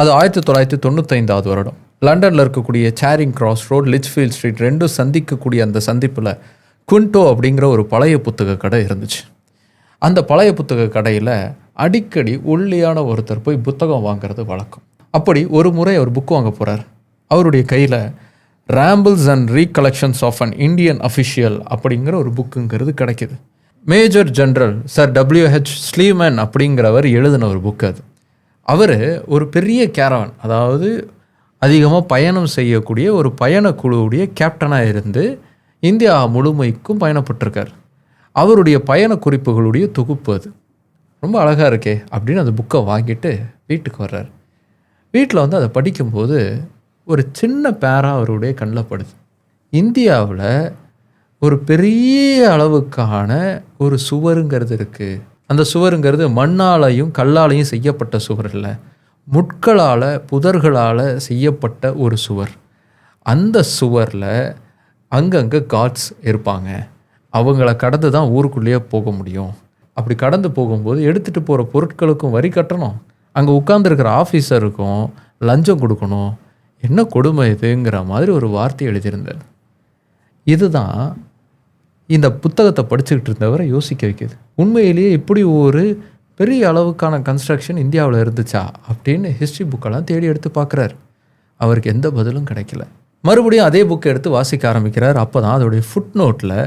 அது ஆயிரத்தி தொள்ளாயிரத்தி தொண்ணூத்தைந்தாவது வருடம். லண்டனில் இருக்கக்கூடிய சேரிங் கிராஸ் ரோட் லிச்ஃபீல்ட் ஸ்ட்ரீட் ரெண்டும் சந்திக்கக்கூடிய அந்த சந்திப்பில் குவிண்டோ அப்படிங்கிற ஒரு பழைய புத்தக கடை இருந்துச்சு. அந்த பழைய புத்தக கடையில் அடிக்கடி ஒல்லியான ஒருத்தர் போய் புத்தகம் வாங்குறது வழக்கம். அப்படி ஒரு முறை அவர் புக் வாங்க போகிறார் அவருடைய கையில் rambles and recollections of an Indian official அப்படிங்கிற ஒரு புக்குங்கிறது கிடைக்குது. Major general sir W H Sleeman அப்படிங்கிறவர் எழுதின ஒரு புக் அது. அவர் ஒரு பெரிய கேரவன் அதாவது அதிகமாக பயணம் செய்யக்கூடிய ஒரு பயணக்குழுவுடைய கேப்டனாக இருந்து இந்தியா முழுமைக்கும் பயணப்பட்டிருக்கார். அவருடைய பயண குறிப்புகளுடைய தொகுப்பு அது. ரொம்ப அழகாக இருக்கே அப்படின்னு அந்த புக்கை வாங்கிட்டு வீட்டுக்கு வர்றார். வீட்டில் வந்து அதை படிக்கும்போது ஒரு சின்ன பேரா அவருடைய கண்ணில் படுது. இந்தியாவில் ஒரு பெரிய அளவுக்கான ஒரு சுவருங்கிறது இருக்குது அந்த சுவருங்கிறது மண்ணாலையும் கல்லாலையும் செய்யப்பட்ட சுவர் இல்லை. முட்களால் புதர்களால் செய்யப்பட்ட ஒரு சுவர். அந்த சுவரில் அங்கங்கே காட்ஸ் இருப்பாங்க. அவங்கள கடந்து தான் ஊருக்குள்ளேயே போக முடியும். அப்படி கடந்து போகும்போது எடுத்துகிட்டு போகிற பொருட்களுக்கும் வரி கட்டணும். அங்கே உட்காந்துருக்கிற ஆஃபீஸருக்கும் லஞ்சம் கொடுக்கணும். என்ன கொடுமை இதுங்கிற மாதிரி ஒரு வார்த்தை எழுதியிருந்தார் இதுதான் இந்த புத்தகத்தை படிச்சுக்கிட்டு இருந்தவரை யோசிக்க வைக்கிது. உண்மையிலேயே இப்படி ஒரு பெரிய அளவுக்கான கன்ஸ்ட்ரக்ஷன் இந்தியாவில் இருந்துச்சா அப்படின்னு ஹிஸ்ட்ரி புக்கெல்லாம் தேடி எடுத்து பார்க்குறாரு. அவருக்கு எந்த பதிலும் கிடைக்கல. மறுபடியும் அதே புக்கை எடுத்து வாசிக்க ஆரம்பிக்கிறார். அப்போ தான் அதோடைய ஃபுட் நோட்டில்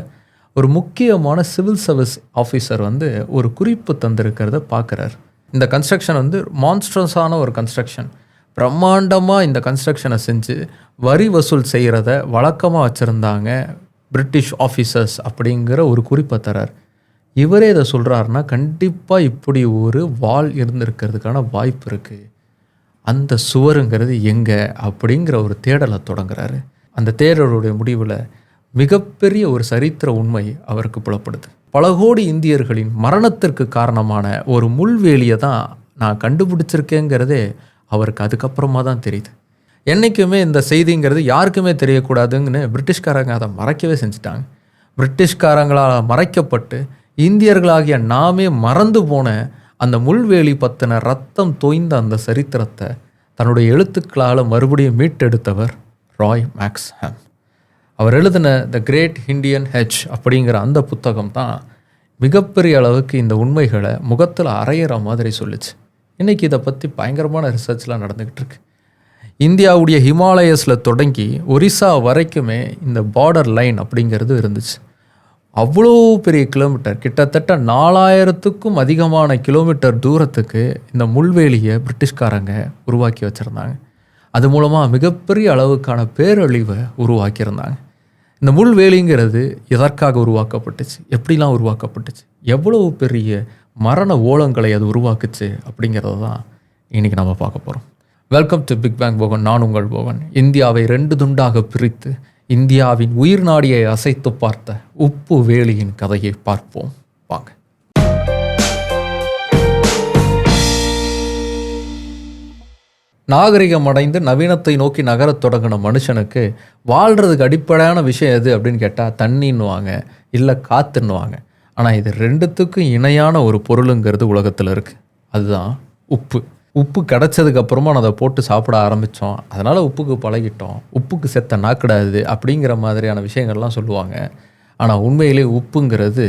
ஒரு முக்கியமான சிவில் சர்வீஸ் ஆஃபீஸர் வந்து ஒரு குறிப்பு தந்திருக்கிறத பார்க்குறார். இந்த கன்ஸ்ட்ரக்ஷன் வந்து மான்ஸ்ட்ரஸான ஒரு கன்ஸ்ட்ரக்ஷன் பிரம்மாண்டமாக இந்த கன்ஸ்ட்ரக்ஷனை செஞ்சு வரி வசூல் செய்கிறத வழக்கமாக வச்சுருந்தாங்க பிரிட்டிஷ் ஆஃபீஸர்ஸ் அப்படிங்கிற ஒரு குறிப்பை தரார். இவரே இதை சொல்கிறாருன்னா கண்டிப்பாக இப்படி ஒரு வால் இருந்திருக்கிறதுக்கான வாய்ப்பு இருக்குது அந்த சுவருங்கிறது எங்கே அப்படிங்கிற ஒரு தேடலை தொடங்குறாரு. அந்த தேடலுடைய முடிவில் மிகப்பெரிய ஒரு சரித்திர உண்மை அவருக்கு புலப்படுது. பல கோடி இந்தியர்களின் மரணத்திற்கு காரணமான ஒரு முள்வேலியை தான் நான் கண்டுபிடிச்சிருக்கேங்கிறதே அவருக்கு அதுக்கப்புறமா தான் தெரியுது. என்றைக்குமே இந்த செய்திங்கிறது யாருக்குமே தெரியக்கூடாதுங்கன்னு பிரிட்டிஷ்காரங்க அதை மறைக்கவே செஞ்சுட்டாங்க. பிரிட்டிஷ்காரங்களால் மறைக்கப்பட்டு இந்தியர்களாகிய நாமே மறந்து போன அந்த முள்வேலி பற்றின ரத்தம் தோய்ந்த அந்த சரித்திரத்தை தன்னுடைய எழுத்துக்களால் மறுபடியும் மீட்டெடுத்தவர் ராய் மேக்ஸ் ஹேம் அவர் எழுதின த கிரேட் இண்டியன் ஹெச் அப்படிங்கிற அந்த புத்தகம் தான் மிகப்பெரிய அளவுக்கு இந்த உண்மைகளை முகத்தில் அரையிற மாதிரி சொல்லுச்சு. இன்றைக்கி இதை பற்றி பயங்கரமான ரிசர்ச்லாம் நடந்துக்கிட்டு இருக்கு. இந்தியாவுடைய ஹிமாலயஸில் தொடங்கி ஒரிசா வரைக்குமே இந்த பார்டர் லைன் அப்படிங்கிறது இருந்துச்சு. அவ்வளோ பெரிய கிலோமீட்டர் கிட்டத்தட்ட நாலாயிரத்துக்கும் அதிகமான கிலோமீட்டர் தூரத்துக்கு இந்த முள்வேலியை பிரிட்டிஷ்காரங்க உருவாக்கி வச்சுருந்தாங்க. அது மூலமாக மிகப்பெரிய அளவுக்கான பேரழிவை உருவாக்கியிருந்தாங்க. இந்த முள்வேலிங்கிறது எதற்காக உருவாக்கப்பட்டுச்சு? எப்படிலாம் உருவாக்கப்பட்டுச்சு? எவ்வளவு பெரிய மரண ஓலங்களை அது உருவாக்குச்சு அப்படிங்கிறத தான் இன்றைக்கி நம்ம பார்க்க போகிறோம் welcome to big bang Bogan நான் உங்கள் போகன் இந்தியாவை ரெண்டு துண்டாக பிரித்து இந்தியாவின் உயிர் நாடியை அசைத்து பார்த்த உப்பு வேலியின் கதையை பார்ப்போம். வாங்க. நாகரிகம் அடைந்து நவீனத்தை நோக்கி நகரத் தொடங்கின மனுஷனுக்கு வாழ்கிறதுக்கு அடிப்படையான விஷயம் எது அப்படின்னு கேட்டால் தண்ணின்னுவாங்க இல்லை காற்றுன்னுவாங்க ஆனால் இது ரெண்டுத்துக்கும் இணையான ஒரு பொருளுங்கிறது உலகத்தில் இருக்குது அதுதான் உப்பு. உப்பு கிடச்சதுக்கு அப்புறமா அதை போட்டு சாப்பிட ஆரம்பித்தோம். அதனால் உப்புக்கு பழகிட்டோம். உப்புக்கு செத்த நாக்கிடாது அப்படிங்கிற மாதிரியான விஷயங்கள்லாம் சொல்லுவாங்க. ஆனால் உண்மையிலே உப்புங்கிறது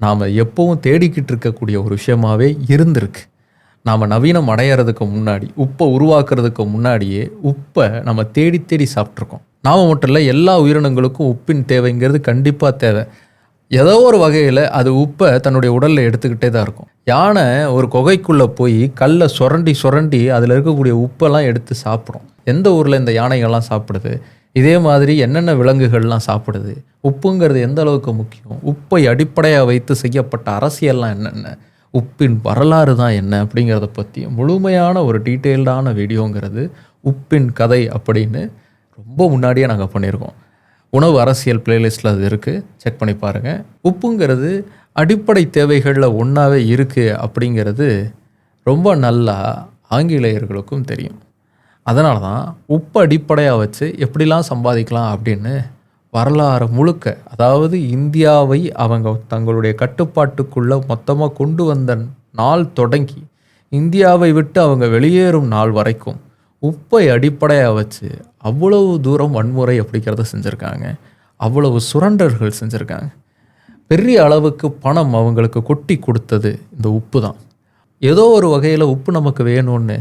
நாம் எப்போவும் தேடிக்கிட்டு இருக்கக்கூடிய ஒரு விஷயமாகவே இருந்திருக்கு. நாம் நவீனம் அடையிறதுக்கு முன்னாடி உப்பை உருவாக்குறதுக்கு முன்னாடியே உப்பை நம்ம தேடி தேடி சாப்பிட்ருக்கோம் நாம் மட்டும் இல்லை எல்லா உயிரினங்களுக்கும் உப்பின் தேவைங்கிறது கண்டிப்பாக தேவை. ஏதோ ஒரு வகையில் அது உப்பை தன்னுடைய உடலில் எடுத்துக்கிட்டே தான் இருக்கும். யானை ஒரு குகைக்குள்ளே போய் கல்லை சுரண்டி சுரண்டி அதில் இருக்கக்கூடிய உப்பெல்லாம் எடுத்து சாப்பிடும். எந்த ஊரில் இந்த யானைகள்லாம் சாப்பிடுது? இதே மாதிரி என்னென்ன விலங்குகள்லாம் சாப்பிடுது? உப்புங்கிறது எந்த அளவுக்கு முக்கியம்? உப்பை அடிப்படையாக வைத்து செய்யப்பட்ட அரசியல்லாம் என்னென்ன? உப்பின் வரலாறு தான் என்ன அப்படிங்கிறத பற்றி முழுமையான ஒரு டீட்டெயில்டான வீடியோங்கிறது உப்பின் கதை அப்படின்னு ரொம்ப முன்னாடியே நாங்கள் பண்ணியிருக்கோம். உணவு அரசியல் பிளேலிஸ்ட்டில் அது இருக்குது செக் பண்ணி பாருங்கள் உப்புங்கிறது அடிப்படை தேவைகளில் ஒன்றாவே இருக்குது அப்படிங்கிறது ரொம்ப நல்லா ஆங்கிலேயர்களுக்கும் தெரியும். அதனால தான் உப்பு அடிப்படையாக வச்சு எப்படிலாம் சம்பாதிக்கலாம் அப்படின்னு வரலாறு முழுக்க அதாவது இந்தியாவை அவங்க தங்களுடைய கட்டுப்பாட்டுக்குள்ளே மொத்தமாக கொண்டு வந்த நாள் தொடங்கி இந்தியாவை விட்டு அவங்க வெளியேறும் நாள் வரைக்கும் உப்பை அடிப்படையாக வச்சு அவ்வளவு தூரம் வன்முறை அப்படிங்கிறத செஞ்சுருக்காங்க. அவ்வளவு சுரண்டர்கள் செஞ்சுருக்காங்க. பெரிய அளவுக்கு பணம் அவங்களுக்கு கொட்டி கொடுத்தது இந்த உப்பு தான். ஏதோ ஒரு வகையில் உப்பு நமக்கு வேணும்னு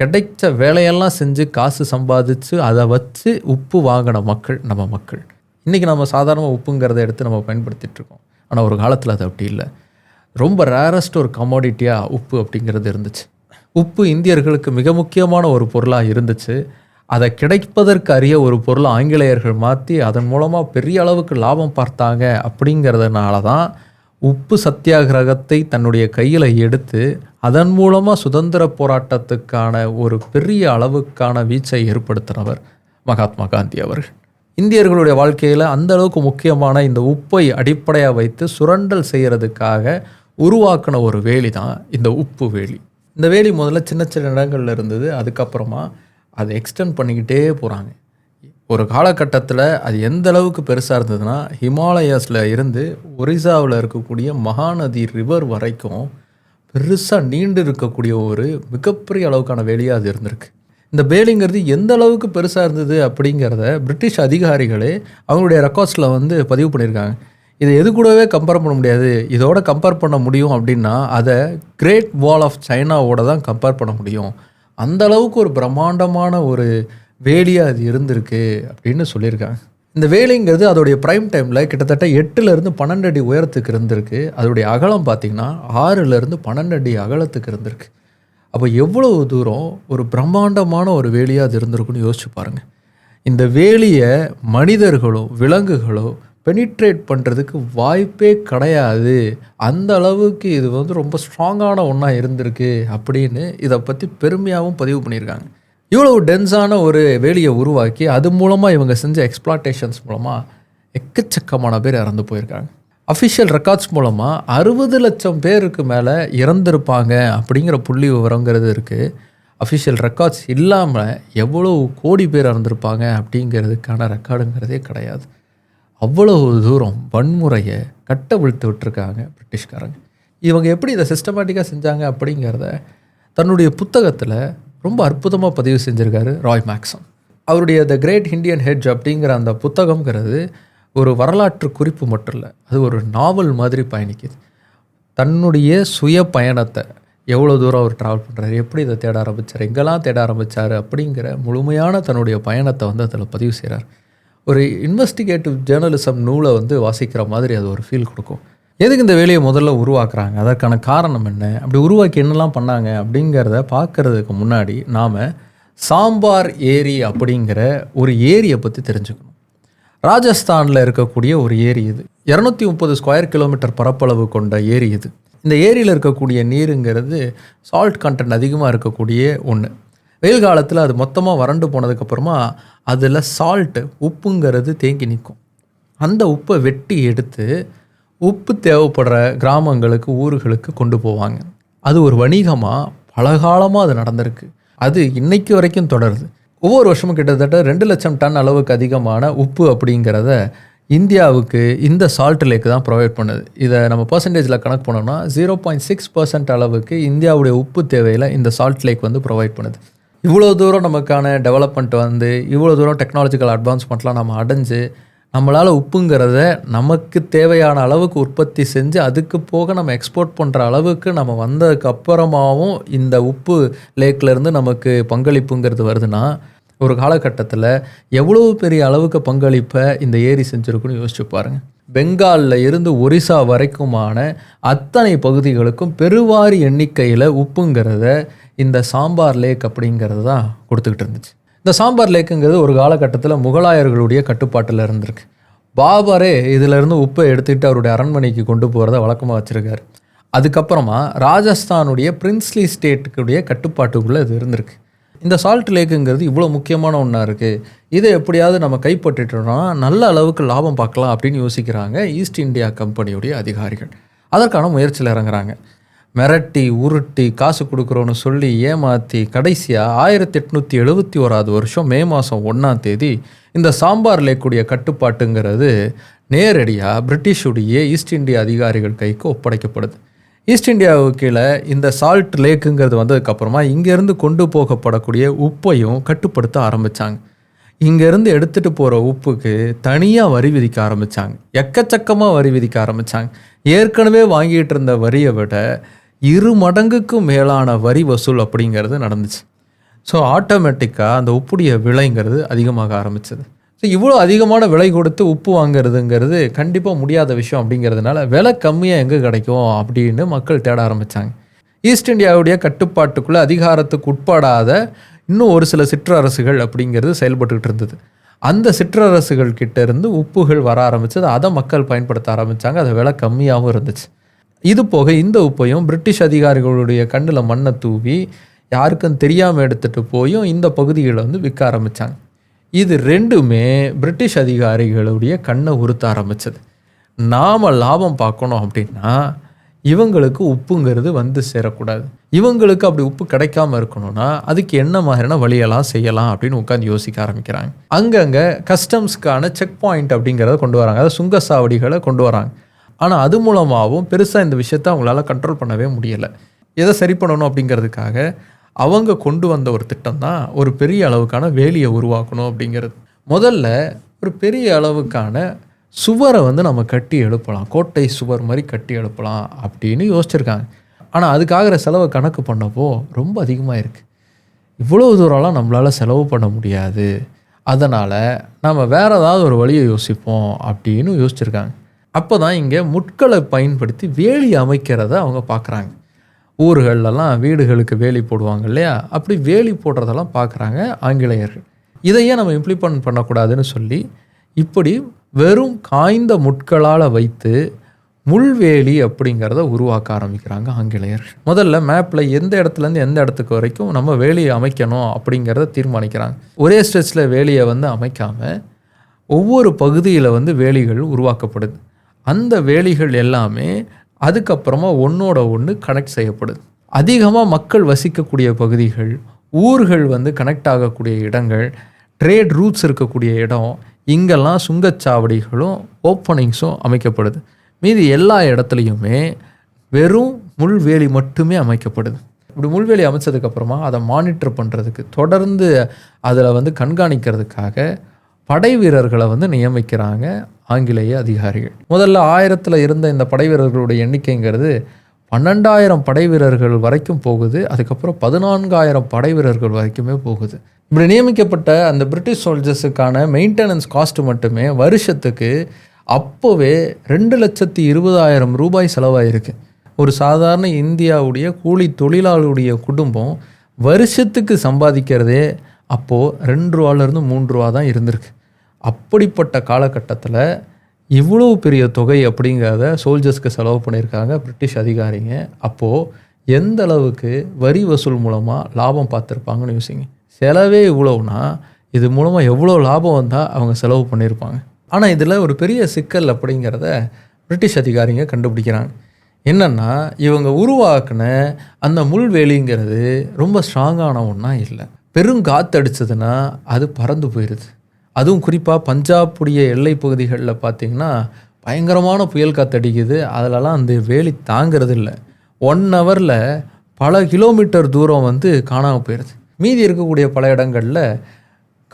கிடைச்ச வேலையெல்லாம் செஞ்சு காசு சம்பாதிச்சு அதை வச்சு உப்பு வாங்கின மக்கள் நம்ம மக்கள். இன்றைக்கி நம்ம சாதாரணமாக உப்புங்கிறத எடுத்து நம்ம பயன்படுத்திகிட்ருக்கோம் ஆனால் ஒரு காலத்தில் அது அப்படி இல்லை. ரொம்ப ரேரஸ்ட் ஒரு கமாடிட்டியாக உப்பு அப்படிங்கிறது இருந்துச்சு. உப்பு இந்தியர்களுக்கு மிக முக்கியமான ஒரு பொருளாக இருந்துச்சு. அதை கிடைப்பதற்கு அரிய ஒரு பொருளை ஆங்கிலேயர்கள் மாற்றி அதன் மூலமாக பெரிய அளவுக்கு லாபம் பார்த்தாங்க அப்படிங்கிறதுனால தான் உப்பு சத்தியாகிரகத்தை தன்னுடைய கையில் எடுத்து அதன் மூலமாக சுதந்திர போராட்டத்துக்கான ஒரு பெரிய அளவுக்கான வீச்சை ஏற்படுத்தினவர் மகாத்மா காந்தி அவர்கள். இந்தியர்களுடைய வாழ்க்கையில் அந்த அளவுக்கு முக்கியமான இந்த உப்பை அடிப்படையாக வைத்து சுரண்டல் செய்கிறதுக்காக உருவாக்கின ஒரு வேலி தான் இந்த உப்பு வேலி. இந்த வேலி முதல்ல சின்ன சின்ன இடங்களில் இருந்தது அதுக்கப்புறமா அதை எக்ஸ்டெண்ட் பண்ணிக்கிட்டே போகிறாங்க ஒரு காலகட்டத்தில் அது எந்த அளவுக்கு பெருசாக இருந்ததுன்னா ஹிமாலயாஸில் இருந்து ஒரிசாவில் இருக்கக்கூடிய மகாநதி ரிவர் வரைக்கும் பெருசாக நீண்டு இருக்கக்கூடிய ஒரு மிகப்பெரிய அளவுக்கான வேலியாக அது இருந்திருக்கு. இந்த பேலிங்கிறது எந்த அளவுக்கு பெருசாக இருந்தது அப்படிங்கிறத பிரிட்டிஷ் அதிகாரிகளே அவங்களுடைய ரெக்கார்ட்ஸில் வந்து பதிவு பண்ணியிருக்காங்க. இதை எது கூடவே கம்பேர் பண்ண முடியாது. இதோட கம்பேர் பண்ண முடியும் அப்படின்னா அதை கிரேட் வால் ஆஃப் சைனாவோட தான் கம்பேர் பண்ண முடியும். அந்த அளவுக்கு ஒரு பிரம்மாண்டமான ஒரு வேலியாக அது இருந்திருக்கு அப்படின்னு சொல்லியிருக்காங்க. இந்த வேலிங்கிறது அதோடைய ப்ரைம் டைமில் கிட்டத்தட்ட எட்டுலேருந்து பன்னெண்டு அடி உயரத்துக்கு இருந்திருக்கு. அதோடைய அகலம் பார்த்திங்கன்னா ஆறுலேருந்து பன்னெண்டு அடி அகலத்துக்கு இருந்திருக்கு. அப்போ எவ்வளவு தூரம் ஒரு பிரம்மாண்டமான ஒரு வேலியாக அது இருந்திருக்குன்னு யோசிச்சு பாருங்கள் இந்த வேலியை மனிதர்களோ விலங்குகளோ பெனிட்ரேட் பண்ணுறதுக்கு வாய்ப்பே கிடையாது. அந்த அளவுக்கு இது வந்து ரொம்ப ஸ்ட்ராங்கான ஒன்றா இருந்திருக்கு அப்படின்னு இதை பற்றி பெருமையாகவும் பதிவு பண்ணியிருக்காங்க. இவ்வளவு டென்ஸான ஒரு வேலியை உருவாக்கி அது மூலமாக இவங்க செஞ்ச எக்ஸ்ப்ளாட்டேஷன்ஸ் மூலமாக எக்கச்சக்கமான பேர் இறந்து போயிருக்காங்க. அஃபிஷியல் ரெக்கார்ட்ஸ் மூலமாக அறுபது லட்சம் பேருக்கு மேலே இறந்துருப்பாங்க அப்படிங்கிற புள்ளி விவரங்கிறது இருக்குது அஃபிஷியல் ரெக்கார்ட்ஸ் இல்லாமல் எவ்வளோ கோடி பேர் இறந்துருப்பாங்க அப்படிங்கிறதுக்கான ரெக்கார்டுங்கிறதே கிடையாது. அவ்வளவு தூரம் வன்முறையை கட்டவிழ்த்து விட்டுருக்காங்க பிரிட்டிஷ்காரங்க. இவங்க எப்படி இதை சிஸ்டமேட்டிக்காக செஞ்சாங்க அப்படிங்கிறத தன்னுடைய புத்தகத்தில் ரொம்ப அற்புதமாக பதிவு செஞ்சுருக்காரு ராய் மேக்ஸம் அவருடைய த கிரேட் இண்டியன் ஹெட்ஜ் அப்படிங்கிற அந்த புத்தகங்கிறது ஒரு வரலாற்று குறிப்பு மட்டும் இல்லை அது ஒரு நாவல் மாதிரி பயணிக்குது. தன்னுடைய சுய பயணத்தை எவ்வளோ தூரம் அவர் ட்ராவல் பண்ணுறாரு எப்படி இதை தேட ஆரம்பித்தார் எங்கெல்லாம் தேட ஆரம்பித்தார் அப்படிங்கிற முழுமையான தன்னுடைய பயணத்தை வந்து அதில் பதிவு செய்கிறார் ஒரு இன்வெஸ்டிகேட்டிவ் ஜேர்னலிசம் நூலை வந்து வாசிக்கிற மாதிரி அது ஒரு ஃபீல் கொடுக்கும். எதுக்கு இந்த வேலையை முதல்ல உருவாக்குறாங்க? அதற்கான காரணம் என்ன? அப்படி உருவாக்கி என்னெல்லாம் பண்ணாங்க? அப்படிங்கிறத பார்க்கறதுக்கு முன்னாடி நாம் சாம்பார் ஏரி அப்படிங்கிற ஒரு ஏரியை பற்றி தெரிஞ்சுக்கணும். ராஜஸ்தானில் இருக்கக்கூடிய ஒரு ஏரி இது. இரநூத்தி முப்பது ஸ்கொயர் கிலோமீட்டர் பரப்பளவு கொண்ட ஏரி இது. இந்த ஏரியில் இருக்கக்கூடிய நீருங்கிறது சால்ட் கண்டென்ட் அதிகமாக இருக்கக்கூடிய ஒன்று வெயில் காலத்தில் அது மொத்தமாக வறண்டு போனதுக்கப்புறமா அதில் சால்ட்டு உப்புங்கிறது தேங்கி நிற்கும். அந்த உப்பை வெட்டி எடுத்து உப்பு தேவைப்படுற கிராமங்களுக்கு ஊர்களுக்கு கொண்டு போவாங்க. அது ஒரு வணிகமாக பலகாலமாக அது நடந்திருக்கு. அது இன்னைக்கு வரைக்கும் தொடருது. ஒவ்வொரு வருஷமும் கிட்டத்தட்ட ரெண்டு லட்சம் டன் அளவுக்கு அதிகமான உப்பு அப்படிங்கிறத இந்தியாவுக்கு இந்த சால்ட் லேக் தான் ப்ரொவைட் பண்ணுது. இதை நம்ம பர்சன்டேஜில் கணக்கு பண்ணோம்னா ஜீரோ பாயிண்ட் சிக்ஸ் பர்சன்ட் அளவுக்கு இந்தியாவுடைய உப்பு தேவையில் இந்த சால்ட் லேக் வந்து ப்ரொவைட் பண்ணுது. இவ்வளோ தூரம் நமக்கான டெவலப்மெண்ட் வந்து இவ்வளோ தூரம் டெக்னாலஜிக்கல் அட்வான்ஸ்மெண்ட்லாம் நம்ம அடைஞ்சு நம்மளால் உப்புங்கிறத நமக்கு தேவையான அளவுக்கு உற்பத்தி செஞ்சு அதுக்கு போக நம்ம எக்ஸ்போர்ட் பண்ணுற அளவுக்கு நம்ம வந்ததுக்கு அப்புறமாவும் இந்த உப்பு லேக்லேருந்து நமக்கு பங்களிப்புங்கிறது வருதுன்னா ஒரு காலகட்டத்தில் எவ்வளோ பெரிய அளவுக்கு பங்களிப்பை இந்த ஏரி செஞ்சுருக்குன்னு யோசிச்சு பாருங்கள் பெங்காலில் இருந்து ஒரிசா வரைக்குமான அத்தனை பகுதிகளுக்கும் பெருவாரி எண்ணிக்கையில் உப்புங்கிறத இந்த சாம்பார் லேக் அப்படிங்கிறது தான் கொடுத்துக்கிட்டு இருந்துச்சு. இந்த சாம்பார் லேக்குங்கிறது ஒரு காலகட்டத்தில் முகலாயர்களுடைய கட்டுப்பாட்டில் இருந்திருக்கு. பாபரே இதிலிருந்து உப்பை எடுத்துக்கிட்டு அவருடைய அரண்மனைக்கு கொண்டு போகிறத வழக்கமாக வச்சுருக்காரு. அதுக்கப்புறமா ராஜஸ்தானுடைய பிரின்ஸ்லி ஸ்டேட்டுக்குடைய கட்டுப்பாட்டுக்குள்ளே இது இருந்திருக்கு. இந்த சால்ட் லேக்குங்கிறது இவ்வளோ முக்கியமான ஒன்றா இருக்குது இதை எப்படியாவது நம்ம கைப்பற்றிட்டோம்னா நல்ல அளவுக்கு லாபம் பார்க்கலாம் அப்படின்னு யோசிக்கிறாங்க ஈஸ்ட் இந்தியா கம்பெனியுடைய அதிகாரிகள். அதற்கான முயற்சியில் இறங்குறாங்க. மிரட்டி உருட்டி காசு கொடுக்குறோன்னு சொல்லி ஏமாற்றி கடைசியாக ஆயிரத்தி எட்நூற்றி எழுபத்தி ஓராது வருஷம் மே மாதம் ஒன்றாம் தேதி இந்த சாம்பார் லேக்குடைய கட்டுப்பாட்டுங்கிறது நேரடியாக பிரிட்டிஷுடைய ஈஸ்ட் இந்தியா அதிகாரிகள் கைக்கு ஒப்படைக்கப்படுது. ஈஸ்ட் இந்தியாவுக்கு கீழே இந்த சால்ட் லேக்குங்கிறது வந்ததுக்கப்புறமா இங்கேருந்து கொண்டு போகப்படக்கூடிய உப்பையும் கட்டுப்படுத்த ஆரம்பித்தாங்க இங்கேருந்து எடுத்துகிட்டு போகிற உப்புக்கு தனியாக வரி விதிக்க ஆரம்பித்தாங்க எக்கச்சக்கமாக வரி விதிக்க ஆரம்பித்தாங்க ஏற்கனவே வாங்கிட்டு இருந்த வரியை விட இரு மடங்குக்கும் மேலான வரி வசூல் அப்படிங்கிறது நடந்துச்சு. ஸோ ஆட்டோமேட்டிக்காக அந்த உப்புடைய விலைங்கிறது அதிகமாக ஆரம்பிச்சது. ஸோ இவ்வளோ அதிகமான விலை கொடுத்து உப்பு வாங்குறதுங்கிறது கண்டிப்பாக முடியாத விஷயம் அப்படிங்கிறதுனால விலை கம்மியாக எங்கே கிடைக்கும் அப்படின்னு மக்கள் தேட ஆரம்பித்தாங்க ஈஸ்ட் இந்தியாவுடைய கட்டுப்பாட்டுக்குள்ளே அதிகாரத்துக்கு உட்படாத இன்னும் ஒரு சில சிற்றரசுகள் அப்படிங்கிறது செயல்பட்டுக்கிட்டு இருந்தது. அந்த சிற்றரசுகள் இருந்து உப்புகள் வர ஆரம்பித்தது அதை மக்கள் பயன்படுத்த ஆரம்பித்தாங்க அது விலை கம்மியாகவும் இருந்துச்சு. இது போக இந்த உப்பையும் பிரிட்டிஷ் அதிகாரிகளுடைய கண்ணில் மண்ணை தூவி யாருக்கும் தெரியாமல் எடுத்துகிட்டு போயும் இந்த பகுதிகளை வந்து விற்க ஆரம்பித்தாங்க இது ரெண்டுமே பிரிட்டிஷ் அதிகாரிகளுடைய கண்ணை உறுத்த ஆரம்பித்தது நாம் லாபம் பார்க்கணும் அப்படின்னா இவங்களுக்கு உப்புங்கிறது வந்து சேரக்கூடாது. இவங்களுக்கு அப்படி உப்பு கிடைக்காம இருக்கணும்னா அதுக்கு என்ன மாதிரியான வழியெல்லாம் செய்யலாம் அப்படின்னு உட்காந்து யோசிக்க ஆரம்பிக்கிறாங்க. அங்கங்கே கஸ்டம்ஸ்க்கான செக் பாயிண்ட் அப்படிங்கிறத கொண்டு வராங்க. அதாவது சுங்கசாவடிகளை கொண்டு வராங்க. ஆனால் அது மூலமாகவும் பெருசாக இந்த விஷயத்தை அவங்களால கண்ட்ரோல் பண்ணவே முடியலை. எதை சரி பண்ணணும் அப்படிங்கிறதுக்காக அவங்க கொண்டு வந்த ஒரு திட்டம் தான் ஒரு பெரிய அளவுக்கான வேலியை உருவாக்கணும் அப்படிங்கிறது. முதல்ல ஒரு பெரிய அளவுக்கான சுவரை வந்து நம்ம கட்டி எழுப்பலாம். கோட்டை சுவர் மாதிரி கட்டி எழுப்பலாம் அப்படின்னு யோசிச்சிருக்காங்க. ஆனால் அதுக்காகிற செலவை கணக்கு பண்ணப்போ ரொம்ப அதிகமாக இருக்குது இவ்வளோ தூரம்லாம் நம்மளால் செலவு பண்ண முடியாது. அதனால் நம்ம வேறு ஏதாவது ஒரு வழியை யோசிப்போம் அப்படின்னு யோசிச்சிருக்காங்க. அப்போ தான் இங்கே முட்களை பயன்படுத்தி வேலி அமைக்கிறத அவங்க பார்க்குறாங்க. ஊர்களெல்லாம் வீடுகளுக்கு வேலி போடுவாங்க இல்லையா? அப்படி வேலி போடுறதெல்லாம் பார்க்குறாங்க ஆங்கிலேயர்கள். இதையே நம்ம இம்ப்ளிமெண்ட் பண்ணக்கூடாதுன்னு சொல்லி இப்படி வெறும் காய்ந்த முட்களால் வைத்து முள்வேலி அப்படிங்கிறத உருவாக்க ஆரம்பிக்கிறாங்க ஆங்கிலேயர் முதல்ல மேப்பில் எந்த இடத்துலேருந்து எந்த இடத்துக்கு வரைக்கும் நம்ம வேலியை அமைக்கணும் அப்படிங்கிறத தீர்மானிக்கிறாங்க. ஒரே ஸ்ட்ரெச்சில் வேலியை வந்து அமைக்காமல் ஒவ்வொரு பகுதியில் வந்து வேலிகள் உருவாக்கப்படுது. அந்த வேலிகள் எல்லாமே அதுக்கப்புறமா ஒன்றோட ஒன்று கனெக்ட் செய்யப்படுது. அதிகமாக மக்கள் வசிக்கக்கூடிய பகுதிகள் ஊர்கள் வந்து கனெக்ட் ஆகக்கூடிய இடங்கள் ட்ரேட் ரூட்ஸ் இருக்கக்கூடிய இடம் இங்கெல்லாம் சுங்கச்சாவடிகளும் ஓப்பனிங்ஸும் அமைக்கப்படுது. மீதி எல்லா இடத்துலையுமே வெறும் முள்வேலி மட்டுமே அமைக்கப்படுது. இப்படி முள்வேலி அமைச்சதுக்கப்புறமா அதை மானிட்டர் பண்ணுறதுக்கு தொடர்ந்து அதில் வந்து கண்காணிக்கிறதுக்காக படை வீரர்களை வந்து நியமிக்கிறாங்க ஆங்கிலேய அதிகாரிகள். முதல்ல ஆயிரத்தில் இருந்த இந்த படை வீரர்களுடைய எண்ணிக்கைங்கிறது பன்னெண்டாயிரம் படை வீரர்கள் வரைக்கும் போகுது அதுக்கப்புறம் பதினான்காயிரம் படை வீரர்கள் வரைக்குமே போகுது. இப்படி நியமிக்கப்பட்ட அந்த பிரிட்டிஷ் சோல்ஜர்ஸுக்கான மெயின்டெனன்ஸ் காஸ்ட் மட்டுமே வருஷத்துக்கு அப்போவே ரெண்டு லட்சத்தி இருபதாயிரம் ரூபாய் செலவாயிருக்கு. ஒரு சாதாரண இந்தியாவுடைய கூலி தொழிலாளருடைய குடும்பம் வருஷத்துக்கு சம்பாதிக்கிறதே அப்போது ரெண்டு ரூபாலேருந்து மூன்று ரூபா தான் இருந்திருக்கு. அப்படிப்பட்ட காலகட்டத்தில் இவ்வளோ பெரிய தொகை அப்படிங்கிறத சோல்ஜர்ஸ்க்கு செலவு பண்ணியிருக்காங்க பிரிட்டிஷ் அதிகாரிங்க. அப்போது எந்த அளவுக்கு வரி வசூல் மூலமாக லாபம் பார்த்துருப்பாங்கன்னு யோசிங்க. செலவே இவ்வளோனா இது மூலமாக எவ்வளோ லாபம் வந்தால் அவங்க செலவு பண்ணியிருப்பாங்க. ஆனால் இதில் ஒரு பெரிய சிக்கல் அப்படிங்கிறத பிரிட்டிஷ் அதிகாரிங்க கண்டுபிடிக்கிறாங்க. என்னென்னா இவங்க உருவாக்குன அந்த முள்வேலிங்கிறது ரொம்ப ஸ்ட்ராங்கான ஒன்றா இல்லை. பெருங்காற்று அடிச்சதுன்னா அது பறந்து போயிடுது அதுவும் குறிப்பாக பஞ்சாப்புடைய எல்லை பகுதிகளில் பார்த்திங்கன்னா பயங்கரமான புயல் காற்று அடிக்குது அதிலலாம் அந்த வேலி தாங்கிறது இல்லை ஒன் ஹவரில் பல கிலோமீட்டர் தூரம் வந்து காணாமல் போயிடுது மீதி இருக்கக்கூடிய பல இடங்களில்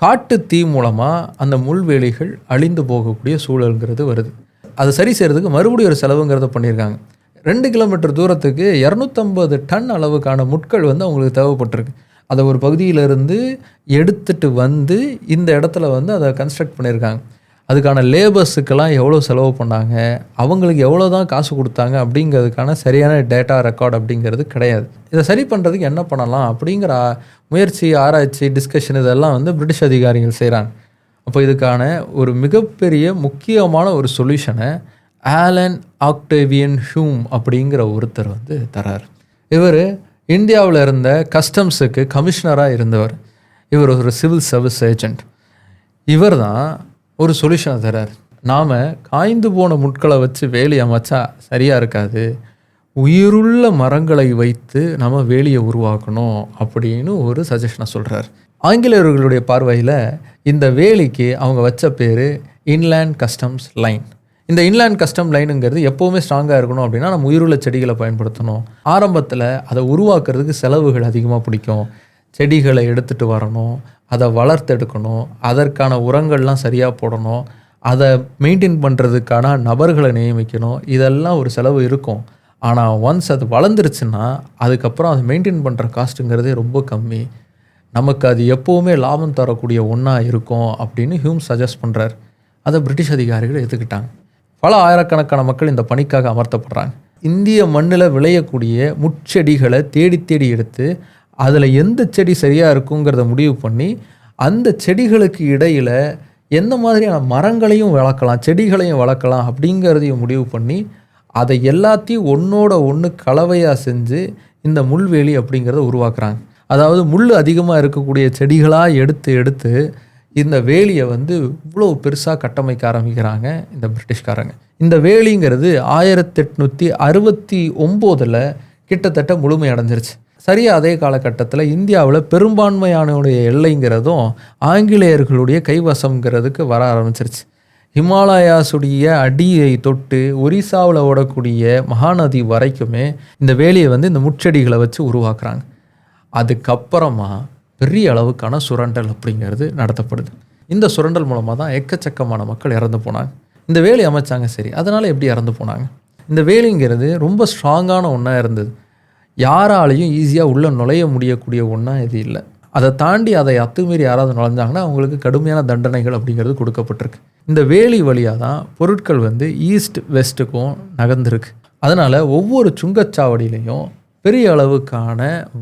காட்டு தீ மூலமாக அந்த முள்வேலிகள் அழிந்து போகக்கூடிய சூழல்ங்கிறது வருது. அது சரி செய்கிறதுக்கு மறுபடியும் ஒரு செலவுங்கிறத பண்ணியிருக்காங்க ரெண்டு கிலோமீட்டர் தூரத்துக்கு இரநூத்தம்பது டன் அளவுக்கான முட்கள் வந்து அவங்களுக்கு தேவைப்பட்டிருக்கு. அதை ஒரு பகுதியிலிருந்து எடுத்துட்டு வந்து இந்த இடத்துல வந்து அதை கன்ஸ்ட்ரக்ட் பண்ணியிருக்காங்க. அதுக்கான லேபர்ஸுக்கெல்லாம் எவ்வளோ செலவு பண்ணாங்க? அவங்களுக்கு எவ்வளோ தான் காசு கொடுத்தாங்க? அப்படிங்கிறதுக்கான சரியான டேட்டா ரெக்கார்ட் அப்படிங்கிறது கிடையாது. இதை சரி பண்ணுறதுக்கு என்ன பண்ணலாம்? அப்படிங்கிற முயற்சி ஆராய்ச்சி டிஸ்கஷன் இதெல்லாம் வந்து பிரிட்டிஷ் அதிகாரிகள் செய்கிறாங்க அப்போ இதுக்கான ஒரு மிகப்பெரிய முக்கியமான ஒரு சொல்யூஷனை ஆலன் ஆக்டேவியன் ஹியூம் அப்படிங்கிற ஒருத்தர் வந்து தரார் இவர் இந்தியாவில் இருந்த கஸ்டம்ஸுக்கு கமிஷனராக இருந்தவர். இவர் ஒரு சிவில் சர்வீஸ் ஏஜென்ட் இவர் தான் ஒரு சொல்யூஷனை தரார் நாம் காய்ந்து போன முட்களை வச்சு வேலி அமைச்சா சரியாக இருக்காது. உயிருள்ள மரங்களை வைத்து நம்ம வேலியை உருவாக்கணும் அப்படின்னு ஒரு சஜஷனை சொல்கிறார் ஆங்கிலேயர்களுடைய பார்வையில் இந்த வேலிக்கு அவங்க வச்ச பேர் இன்லேண்ட் கஸ்டம்ஸ் லைன் இந்த இன்லேண்ட் கஸ்டம் லைனுங்கிறது எப்போவுமே ஸ்ட்ராங்காக இருக்கணும் அப்படின்னா நம்ம உயிருள்ள செடிகளை பயன்படுத்தணும். ஆரம்பத்தில் அதை உருவாக்குறதுக்கு செலவுகள் அதிகமாக பிடிக்கும். செடிகளை எடுத்துகிட்டு வரணும் அதை வளர்த்தெடுக்கணும் அதற்கான உரங்கள்லாம் சரியாக போடணும் அதை மெயின்டைன் பண்ணுறதுக்கான நபர்களை நியமிக்கணும் இதெல்லாம் ஒரு செலவு இருக்கும். ஆனால் ஒன்ஸ் அது வளர்ந்துருச்சுன்னா அதுக்கப்புறம் அதை மெயின்டைன் பண்ணுற காஸ்ட்டுங்கிறதே ரொம்ப கம்மி. நமக்கு அது எப்போவுமே லாபம் தரக்கூடிய ஒன்றா இருக்கும் அப்படின்னு ஹியூம் சஜஸ்ட் பண்ணுறார் அதை பிரிட்டிஷ் அதிகாரிகள் எடுத்துக்கிட்டாங்க. பல ஆயிரக்கணக்கான மக்கள் இந்த பணிக்காக அமர்த்தப்படுறாங்க. இந்திய மண்ணில் விளையக்கூடிய முட்செடிகளை தேடி தேடி எடுத்து அதில் எந்த செடி சரியாக இருக்குங்கிறத முடிவு பண்ணி அந்த செடிகளுக்கு இடையில் எந்த மாதிரியான மரங்களையும் வளர்க்கலாம் செடிகளையும் வளர்க்கலாம் அப்படிங்கிறதையும் முடிவு பண்ணி அதை எல்லாத்தையும் ஒன்றோட ஒன்று கலவையாக செஞ்சு இந்த முள்வேலி அப்படிங்கிறத உருவாக்குறாங்க. அதாவது முள் அதிகமாக இருக்கக்கூடிய செடிகளாக எடுத்து எடுத்து இந்த வேலியை வந்து இவ்வளோ பெருசாக கட்டமைக்க ஆரம்பிக்கிறாங்க இந்த பிரிட்டிஷ்காரங்க. இந்த வேலிங்கிறது ஆயிரத்தி எட்நூற்றி அறுபத்தி ஒம்போதில் கிட்டத்தட்ட முழுமை அடைஞ்சிருச்சு சரியாக அதே காலகட்டத்தில் இந்தியாவில் பெரும்பான்மையானவுடைய எல்லைங்கிறதும் ஆங்கிலேயர்களுடைய கைவசம்ங்கிறதுக்கு வர ஆரம்பிச்சிருச்சு. ஹிமாலயாஸுடைய அடியை தொட்டு ஒரிசாவில் ஓடக்கூடிய மகாநதி வரைக்குமே இந்த வேலியை வந்து இந்த முட்செடிகளை வச்சு உருவாக்குறாங்க. அதுக்கப்புறமா பெரிய அளவுக்கான சுரண்டல் அப்படிங்கிறது நடத்தப்படுது. இந்த சுரண்டல் மூலமாக தான் எக்கச்சக்கமான மக்கள் இறந்து போனாங்க. இந்த வேலி அமைச்சாங்க சரி. அதனால் எப்படி இறந்து போனாங்க? இந்த வேலிங்கிறது ரொம்ப ஸ்ட்ராங்கான ஒன்றா இருந்தது. யாராலையும் ஈஸியாக உள்ளே நுழைய முடியக்கூடிய ஒன்றா இது இல்லை. அதை தாண்டி அதை அத்துமீறி யாராவது நுழைஞ்சாங்கன்னா அவங்களுக்கு கடுமையான தண்டனைகள் அப்படிங்கிறது கொடுக்கப்பட்டிருக்கு. இந்த வேலி வழியாக தான் பொருட்கள் வந்து ஈஸ்ட் வெஸ்ட்டுக்கும் நகர்ந்துருக்கு. அதனால் ஒவ்வொரு சுங்கச்சாவடியிலையும் பெரிய அளவுக்கான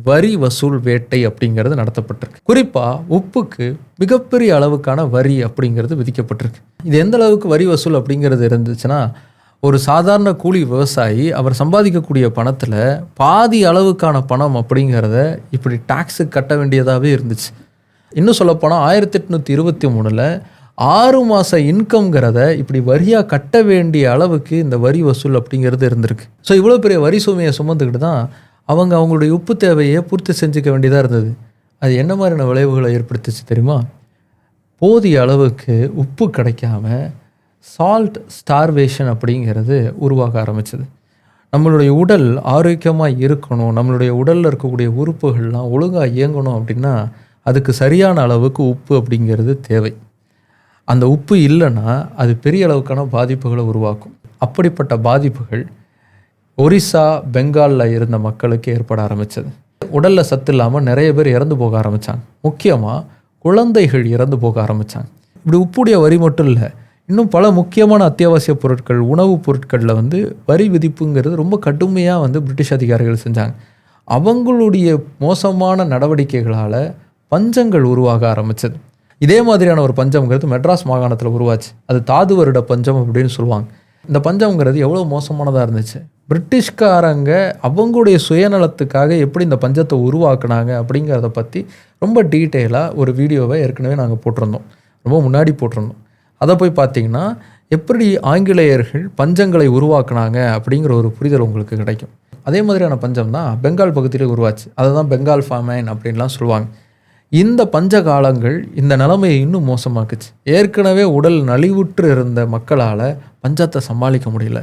வரி வசூல் வேட்டை அப்படிங்கிறது நடத்தப்பட்டிருக்கு. குறிப்பாக உப்புக்கு மிகப்பெரிய அளவுக்கான வரி அப்படிங்கிறது விதிக்கப்பட்டிருக்கு. இது எந்த அளவுக்கு வரி வசூல் அப்படிங்கிறது இருந்துச்சுன்னா ஒரு சாதாரண கூலி விவசாயி அவர் சம்பாதிக்கக்கூடிய பணத்தில் பாதி அளவுக்கான பணம் அப்படிங்கிறத இப்படி டாக்ஸு கட்ட வேண்டியதாகவே இருந்துச்சு. இன்னும் சொல்லப்போனால் ஆயிரத்தி எட்நூற்றி இருபத்தி மூணில் ஆறு மாத இன்கம்ங்கிறத இப்படி வரியாக கட்ட வேண்டிய அளவுக்கு இந்த வரி வசூல் அப்படிங்கிறது இருந்திருக்கு. ஸோ இவ்வளோ பெரிய வரி சுமையை சுமந்துக்கிட்டு தான் அவங்க அவங்களுடைய உப்பு தேவையை பூர்த்தி செஞ்சுக்க வேண்டியதாக இருந்தது. அது என்ன மாதிரியான விளைவுகளை ஏற்படுத்துச்சு தெரியுமா? போதிய அளவுக்கு உப்பு கிடைக்காம சால்ட் ஸ்டார்வேஷன் அப்படிங்கிறது உருவாக ஆரம்பிச்சது. நம்மளுடைய உடல் ஆரோக்கியமாக இருக்கணும் நம்மளுடைய உடலில் இருக்கக்கூடிய உறுப்புகள்லாம் ஒழுங்காக இயங்கணும் அப்படின்னா அதுக்கு சரியான அளவுக்கு உப்பு அப்படிங்கிறது தேவை. அந்த உப்பு இல்லைன்னா அது பெரிய அளவுக்கான பாதிப்புகளை உருவாக்கும். அப்படிப்பட்ட பாதிப்புகள் ஒரிசா பெங்காலில் இருந்த மக்களுக்கு ஏற்பட ஆரம்பித்தது உடலில் சத்து இல்லாமல் நிறைய பேர் இறந்து போக ஆரம்பித்தாங்க முக்கியமாக குழந்தைகள் இறந்து போக ஆரம்பித்தாங்க இப்படி உப்புடைய வரி மட்டும் இல்லை இன்னும் பல முக்கியமான அத்தியாவசிய பொருட்கள் உணவுப் பொருட்களில் வந்து வரி விதிப்புங்கிறது ரொம்ப கடுமையாக வந்து பிரிட்டிஷ் அதிகாரிகள் செஞ்சாங்க. அவங்களுடைய மோசமான நடவடிக்கைகளால் பஞ்சங்கள் உருவாக ஆரம்பித்தது இதே மாதிரியான ஒரு பஞ்சம்ங்கிறது மெட்ராஸ் மாகாணத்தில் உருவாச்சு. அது தாது வருட பஞ்சம் அப்படின்னு சொல்லுவாங்க. இந்த பஞ்சம்ங்கிறது எவ்வளோ மோசமானதாக இருந்துச்சு. பிரிட்டிஷ்காரங்க அவங்களுடைய சுயநலத்துக்காக எப்படி இந்த பஞ்சத்தை உருவாக்குனாங்க அப்படிங்கிறத பற்றி ரொம்ப டீட்டெயிலாக ஒரு வீடியோவை ஏற்கனவே நாங்கள் போட்டிருந்தோம். ரொம்ப முன்னாடி போட்டிருந்தோம். அதை போய் பார்த்தீங்கன்னா எப்படி ஆங்கிலேயர்கள் பஞ்சங்களை உருவாக்குனாங்க அப்படிங்கிற ஒரு புரிதல் உங்களுக்கு கிடைக்கும். அதே மாதிரியான பஞ்சம் தான் பெங்கால் பகுதியில் உருவாச்சு. அதை தான் பெங்கால் ஃபாமைன் அப்படின்லாம் சொல்லுவாங்க. இந்த பஞ்ச காலங்கள் இந்த நிலைமையை இன்னும் மோசமாக்குச்சு. ஏற்கனவே உடல் நலிவுற்று இருந்த மக்களால் பஞ்சத்தை சமாளிக்க முடியல.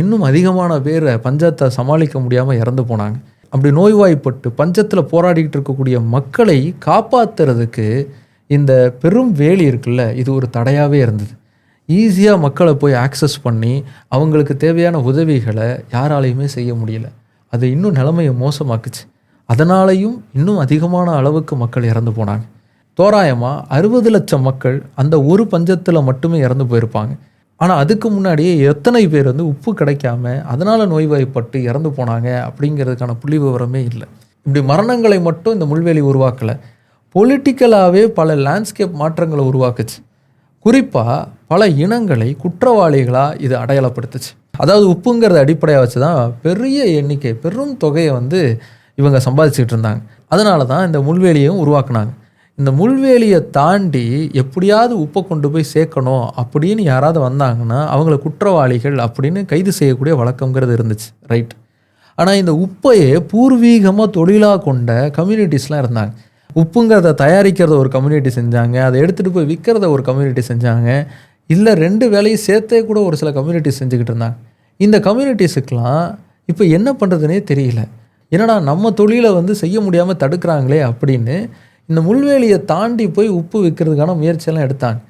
இன்னும் அதிகமான பேரை பஞ்சத்தை சமாளிக்க முடியாமல் இறந்து போனாங்க. அப்படி நோய்வாய்ப்பட்டு பஞ்சத்தில் போராடிக்கிட்டு இருக்கக்கூடிய மக்களை காப்பாற்றுறதுக்கு இந்த பெரும் வேலி இருக்குல்ல இது ஒரு தடையாகவே இருந்தது. ஈஸியாக மக்களை போய் ஆக்சஸ் பண்ணி அவங்களுக்கு தேவையான உதவிகளை யாராலையுமே செய்ய முடியல. அது இன்னும் நிலைமையை மோசமாக்குச்சு. அதனாலையும் இன்னும் அதிகமான அளவுக்கு மக்கள் இறந்து போனாங்க. தோராயமாக அறுபது லட்சம் மக்கள் அந்த ஒரு பஞ்சத்தில் மட்டுமே இறந்து போயிருப்பாங்க. ஆனால் அதுக்கு முன்னாடியே எத்தனை பேர் வந்து உப்பு கிடைக்காம அதனால் நோய்வாய்ப்பட்டு இறந்து போனாங்க அப்படிங்கிறதுக்கான புள்ளி விவரமே இல்லை. இப்படி மரணங்களை மட்டும் இந்த முள்வேலி உருவாக்கலை. பொலிட்டிக்கலாகவே பல லேண்ட்ஸ்கேப் மாற்றங்களை உருவாக்குச்சு. குறிப்பாக பல இனங்களை குற்றவாளிகளாக இது அடையாளப்படுத்துச்சு. அதாவது உப்புங்கிறத அடிப்படையாக வச்சு தான் பெரிய எண்ணிக்கை பெரும் தொகையை வந்து இவங்க சம்பாதிச்சுக்கிட்டு இருந்தாங்க. அதனால தான் இந்த முள்வேலியும் உருவாக்குனாங்க. இந்த முள்வேலியை தாண்டி எப்படியாவது உப்பை கொண்டு போய் சேர்க்கணும் அப்படின்னு யாராவது வந்தாங்கன்னா அவங்கள குற்றவாளிகள் அப்படின்னு கைது செய்யக்கூடிய வழக்கங்கிறது இருந்துச்சு ரைட் ஆனால் இந்த உப்பையே பூர்வீகமாக தொழிலாக கொண்ட கம்யூனிட்டிஸ்லாம் இருந்தாங்க. உப்புங்கிறத தயாரிக்கிறத ஒரு கம்யூனிட்டி செஞ்சாங்க அதை எடுத்துகிட்டு போய் விற்கிறத ஒரு கம்யூனிட்டி செஞ்சாங்க. இல்லை ரெண்டு வேலையும் சேர்த்தே கூட ஒரு சில கம்யூனிட்டிஸ் செஞ்சுக்கிட்டு இருந்தாங்க. இந்த கம்யூனிட்டிஸுக்கெலாம் இப்போ என்ன பண்ணுறதுனே தெரியல. என்னடா நம்ம தொழிலை வந்து செய்ய முடியாமல் தடுக்கிறாங்களே அப்படின்னு இந்த முள்வேலியை தாண்டி போய் உப்பு விற்கிறதுக்கான முயற்சியெல்லாம் எடுத்தாங்க.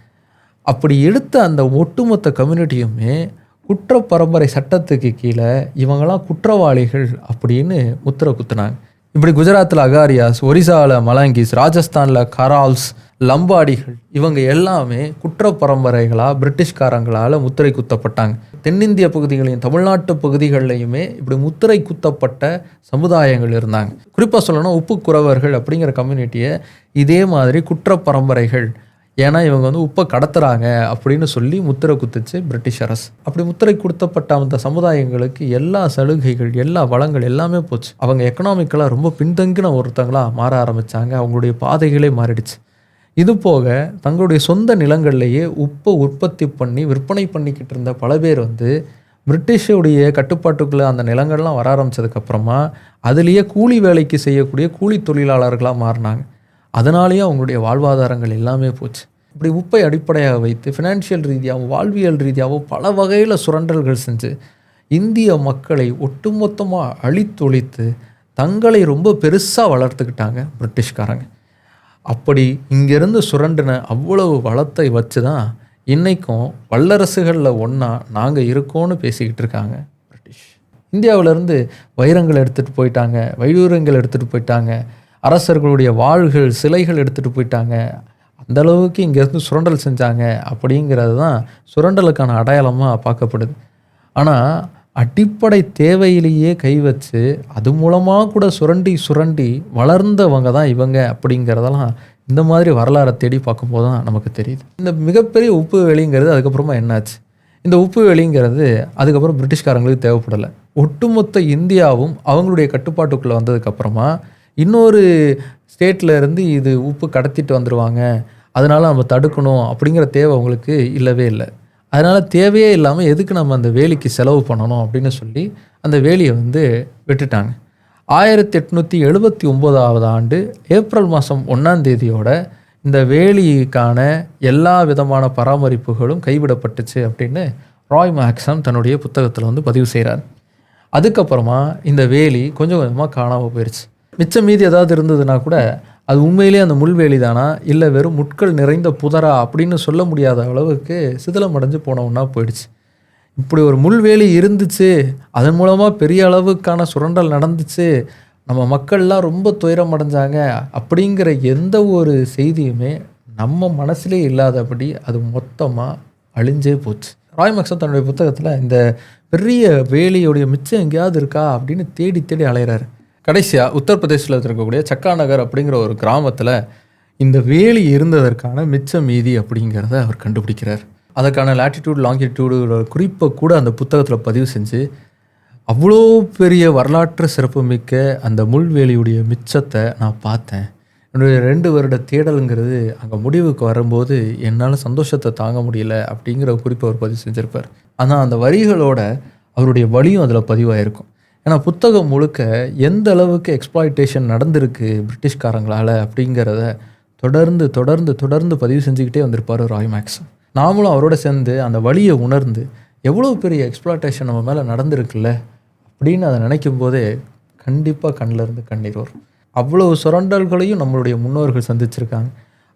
அப்படி எடுத்த அந்த ஒட்டுமொத்த கம்யூனிட்டியுமே குற்ற பரம்பரை சட்டத்துக்கு கீழே இவங்களாம் குற்றவாளிகள் அப்படின்னு முத்திர குத்துனாங்க. இப்படி குஜராத்தில் அகாரியாஸ் ஒரிசாவில் மலாங்கிஸ் ராஜஸ்தானில் கரால்ஸ் லம்பாடிகள் இவங்க எல்லாமே குற்ற பரம்பரைகளாக பிரிட்டிஷ்காரங்களால் முத்திரை குத்தப்பட்டாங்க. தென்னிந்திய பகுதிகளையும் தமிழ்நாட்டு பகுதிகள்லையுமே இப்படி முத்திரை குத்தப்பட்ட சமுதாயங்கள் இருந்தாங்க. குறிப்பாக சொல்லணும்னா உப்பு குறவர்கள் அப்படிங்கிற கம்யூனிட்டியை இதே மாதிரி குற்ற பரம்பரைகள் ஏன்னா இவங்க வந்து உப்பை கடத்துறாங்க அப்படின்னு சொல்லி முத்திரை குத்துச்சு பிரிட்டிஷ் அரசு. அப்படி முத்திரை கொடுத்தப்பட்ட அந்த சமுதாயங்களுக்கு எல்லா சலுகைகள் எல்லா வளங்கள் எல்லாமே போச்சு. அவங்க எக்கனாமிக்கலாக ரொம்ப பின்தங்கின ஒருத்தங்களாக மாற ஆரம்பித்தாங்க அவங்களுடைய பாதைகளே மாறிடுச்சு. இது போக தங்களுடைய சொந்த நிலங்கள்லேயே உப்பை உற்பத்தி பண்ணி விற்பனை பண்ணிக்கிட்டு இருந்த பல பேர் வந்து பிரிட்டிஷுடைய கட்டுப்பாட்டுக்குள்ளே அந்த நிலங்கள்லாம் வர ஆரம்பித்ததுக்கப்புறமா அதுலேயே கூலி வேலைக்கு செய்யக்கூடிய கூலி தொழிலாளர்களாக மாறினாங்க. அதனாலேயே அவங்களுடைய வாழ்வாதாரங்கள் எல்லாமே போச்சு. இப்படி உப்பை அடிப்படையாக வைத்து ஃபினான்ஷியல் ரீதியாகவும் வாழ்வியல் ரீதியாகவும் பல வகையில் சுரண்டல்கள் செஞ்சு இந்திய மக்களை ஒட்டுமொத்தமாக அழித்தொழித்து தங்களை ரொம்ப பெருசாக வளர்த்துக்கிட்டாங்க பிரிட்டிஷ்காரங்க. அப்படி இங்கேருந்து சுரண்டின அவ்வளவு வளத்தை வச்சு தான் இன்றைக்கும் வல்லரசுகளில் ஒன்றா நாங்கள் இருக்கோன்னு பேசிக்கிட்டு இருக்காங்க பிரிட்டிஷ். இந்தியாவிலேருந்து வைரங்கள் எடுத்துகிட்டு போயிட்டாங்க வைடூரங்கள் எடுத்துகிட்டு போயிட்டாங்க அரசர்களுடைய வாள்கள் சிலைகள் எடுத்துகிட்டு போயிட்டாங்க. அந்த அளவுக்கு இங்கேருந்து சுரண்டல் செஞ்சாங்க அப்படிங்கிறது தான் சுரண்டலுக்கான அடையாளமாக பார்க்கப்படுது. ஆனால் அடிப்படை தேவையிலேயே கை வச்சு அது மூலமாக கூட சுரண்டி சுரண்டி வளர்ந்தவங்க தான் இவங்க அப்படிங்கிறதெல்லாம் இந்த மாதிரி வரலாறை தேடி பார்க்கும்போது தான் நமக்கு தெரியுது. இந்த மிகப்பெரிய உப்பு வெளிங்கிறது அதுக்கப்புறமா என்னாச்சு? இந்த உப்பு வெளிங்கிறது அதுக்கப்புறம் பிரிட்டிஷ்காரங்களுக்கு தேவைப்படலை. ஒட்டுமொத்த இந்தியாவும் அவங்களுடைய கட்டுப்பாட்டுக்குள்ளே வந்ததுக்கப்புறமா இன்னொரு ஸ்டேட்டில் இருந்து இது உப்பு கடத்திட்டு வந்துடுவாங்க அதனால் நம்ம தடுக்கணும் அப்படிங்கிற தேவை அவங்களுக்கு இல்லவே இல்லை. அதனால் தேவையே இல்லாமல் எதுக்கு நம்ம அந்த வேலிக்கு செலவு பண்ணணும் அப்படின்னு சொல்லி அந்த வேலியை வந்து விட்டுட்டாங்க. ஆயிரத்தி எட்நூற்றி எழுபத்தி ஒம்போதாவது ஆண்டு ஏப்ரல் மாதம் ஒன்றாம் தேதியோட இந்த வேலிக்கான எல்லா விதமான பராமரிப்புகளும் கைவிடப்பட்டுச்சு அப்படின்னு ராய் மேக்ஸம் தன்னுடைய புத்தகத்தில் வந்து பதிவு செய்கிறார் அதுக்கப்புறமா இந்த வேலி கொஞ்சம் கொஞ்சமாக காணாமல் போயிடுச்சு மிச்சம் மீதி ஏதாவது இருந்ததுன்னா கூட அது உண்மையிலே அந்த முள்வேலி தானா இல்லை வெறும் முட்கள் நிறைந்த புதரா? அப்படின்னு சொல்ல முடியாத அளவுக்கு சிதிலம் அடைஞ்சு போன போயிடுச்சு. இப்படி ஒரு முள்வேலி இருந்துச்சு. அதன் மூலமாக பெரிய அளவுக்கான சுரண்டல் நடந்துச்சு. நம்ம மக்கள்லாம் ரொம்ப துயரம் அடைஞ்சாங்க. அப்படிங்கிற எந்த ஒரு செய்தியுமே நம்ம மனசுலே இல்லாதபடி அது மொத்தமாக அழிஞ்சே போச்சு. ராய் மக்சன் தன்னுடைய புத்தகத்தில் இந்த பெரிய வேலியோடைய மிச்சம் எங்கேயாவது இருக்கா? அப்படின்னு தேடி தேடி அலையிறாரு. கடைசியாக உத்தரப்பிரதேசத்தில் இருக்கக்கூடிய சக்கா நகர் அப்படிங்கிற ஒரு கிராமத்தில் இந்த வேலி இருந்ததற்கான மிச்ச மீதி அப்படிங்கிறத அவர் கண்டுபிடிக்கிறார். அதற்கான லாட்டிடியூட் லாங்கிடியூடோட குறிப்பை கூட அந்த புத்தகத்தில் பதிவு செஞ்சு அவ்வளோ பெரிய வரலாற்று சிறப்புமிக்க அந்த முள்வேலியுடைய மிச்சத்தை நான் பார்த்தேன். என்னுடைய ரெண்டு வருட தேடலுங்கிறது அங்கே முடிவுக்கு வரும்போது என்னால் சந்தோஷத்தை தாங்க முடியல அப்படிங்கிற குறிப்பை அவர் பதிவு செஞ்சுருப்பார். ஆனால் அந்த வரிகளோட அவருடைய வழியும் அதில் பதிவாயிருக்கும். ஏன்னா புத்தகம் முழுக்க எந்த அளவுக்கு எக்ஸ்ப்ளாய்டேஷன் நடந்திருக்கு பிரிட்டிஷ்காரங்களால் அப்படிங்கிறத தொடர்ந்து தொடர்ந்து தொடர்ந்து பதிவு செஞ்சுக்கிட்டே வந்திருப்பார் ராய் மேக்ஸ். நாமளும் அவரோட சேர்ந்து அந்த வழியை உணர்ந்து எவ்வளோ பெரிய எக்ஸ்ப்ளாய்டேஷன் நம்ம மேலே நடந்திருக்குல்ல? அப்படின்னு அதை நினைக்கும் போதே கண்டிப்பாக கண்ணில் இருந்து கண்ணீர் வரும். அவ்வளோ சுரண்டல்களையும் நம்மளுடைய முன்னோர்கள் சந்திச்சிருக்காங்க.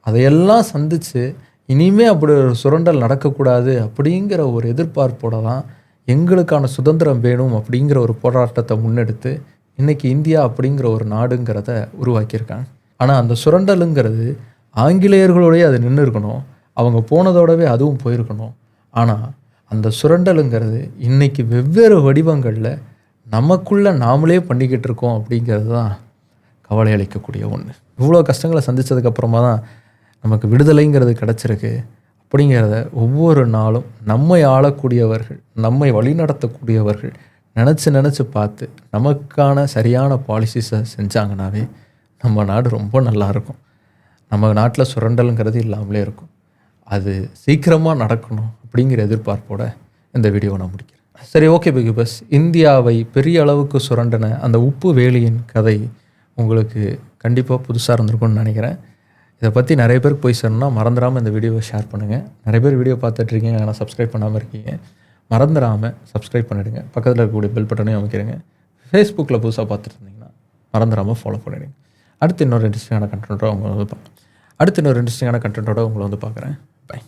அதையெல்லாம் சந்தித்து இனிமே அப்படி ஒரு சுரண்டல் நடக்கக்கூடாது அப்படிங்கிற ஒரு எதிர்பார்ப்போட தான் எங்களுக்கான சுதந்திரம் வேணும் அப்படிங்கிற ஒரு போராட்டத்தை முன்னெடுத்து இன்றைக்கி இந்தியா அப்படிங்கிற ஒரு நாடுங்கிறத உருவாக்கியிருக்காங்க. ஆனால் அந்த சுரண்டலுங்கிறது ஆங்கிலேயர்களோடய அது நின்று இருக்கணும். அவங்க போனதோடவே அதுவும் போயிருக்கணும். ஆனால் அந்த சுரண்டலுங்கிறது இன்றைக்கி வெவ்வேறு வடிவங்களில் நமக்குள்ளே நாமளே பண்ணிக்கிட்டு இருக்கோம் அப்படிங்கிறது தான் கவலை அளிக்கக்கூடிய ஒன்று இவ்வளோ கஷ்டங்களை சந்தித்ததுக்கப்புறமா தான் நமக்கு விடுதலைங்கிறது கிடச்சிருக்கு. அப்படிங்கிறத ஒவ்வொரு நாளும் நம்மை ஆளக்கூடியவர்கள் நம்மை வழிநடத்தக்கூடியவர்கள் நினச்சி நினச்சி பார்த்து நமக்கான சரியான பாலிசிஸை செஞ்சாங்கனாவே நம்ம நாடு ரொம்ப நல்லாயிருக்கும் நம்ம நாட்டில் சுரண்டலுங்கிறது இல்லாமலே இருக்கும். அது சீக்கிரமாக நடக்கணும் அப்படிங்கிற எதிர்பார்ப்போட இந்த வீடியோவை நான் முடிக்கிறேன். சரி ஓகே பிகு பஸ் இந்தியாவை பெரிய அளவுக்கு சுரண்டின அந்த உப்பு வேலியின் கதை உங்களுக்கு கண்டிப்பாக புதுசாக இருந்திருக்கும்னு நினைக்கிறேன். இதை பற்றி நிறைய பேருக்கு போய் சொன்னால் மறந்துடாமல் இந்த வீடியோவை ஷேர் பண்ணுங்கள் நிறைய பேர் வீடியோ பார்த்துட்ருக்கீங்க ஆனால் சப்ஸ்கிரைப் பண்ணாமல் இருக்கீங்க. மறந்துடாமல் சப்ஸ்கிரைப் பண்ணிவிடுங்க பக்கத்தில் இருக்கக்கூடிய பெல் பட்டனையும் அமைக்கிறேங்க ஃபேஸ்புக்கில் புதுசாக பார்த்துட்டு இருந்தீங்கன்னா மறந்துடாமல் ஃபாலோ பண்ணிவிடுங்க அடுத்து இன்னொரு இன்ட்ரெஸ்டிங்கான கண்டென்ட்டோட உங்களை வந்து அடுத்து இன்னொரு இன்ட்ரெஸ்டிங்கான கண்டென்ட்டோட உங்களை வந்து பார்க்குறேன். பை